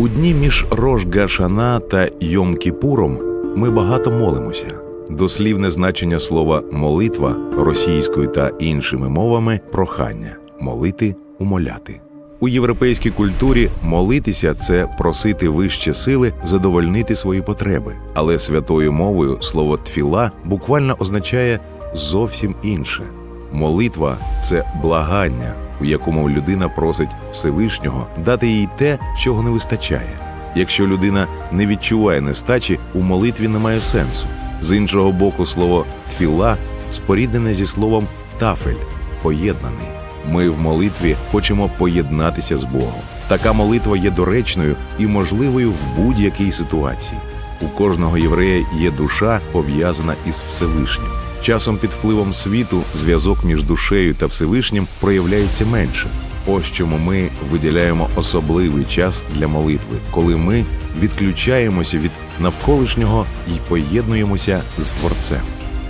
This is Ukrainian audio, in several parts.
У дні між Рош Гашана та Йом Кіпуром ми багато молимося. Дослівне значення слова молитва російською та іншими мовами прохання молити, умоляти. У європейській культурі молитися це просити вище сили задовольнити свої потреби. Але святою мовою слово тфіла буквально означає зовсім інше. Молитва це благання, у якому людина просить Всевишнього дати їй те, чого не вистачає. Якщо людина не відчуває нестачі, у молитві немає сенсу. З іншого боку, слово тфіла споріднене зі словом тафель поєднаний. Ми в молитві хочемо поєднатися з Богом. Така молитва є доречною і можливою в будь-якій ситуації. У кожного єврея є душа, пов'язана із Всевишнім. Часом під впливом світу зв'язок між душею та Всевишнім проявляється менше. Ось чому ми виділяємо особливий час для молитви, коли ми відключаємося від навколишнього і поєднуємося з Творцем.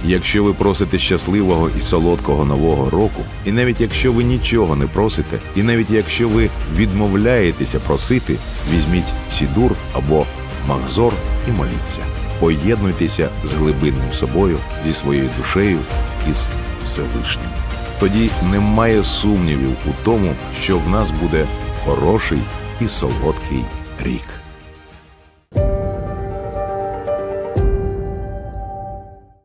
Якщо ви просите щасливого і солодкого нового року, і навіть якщо ви нічого не просите, і навіть якщо ви відмовляєтеся просити, візьміть сідур або махзор і моліться. Поєднуйтеся з глибинним собою, зі своєю душею і з Всевишнім. Тоді немає сумнівів у тому, що в нас буде хороший і солодкий рік.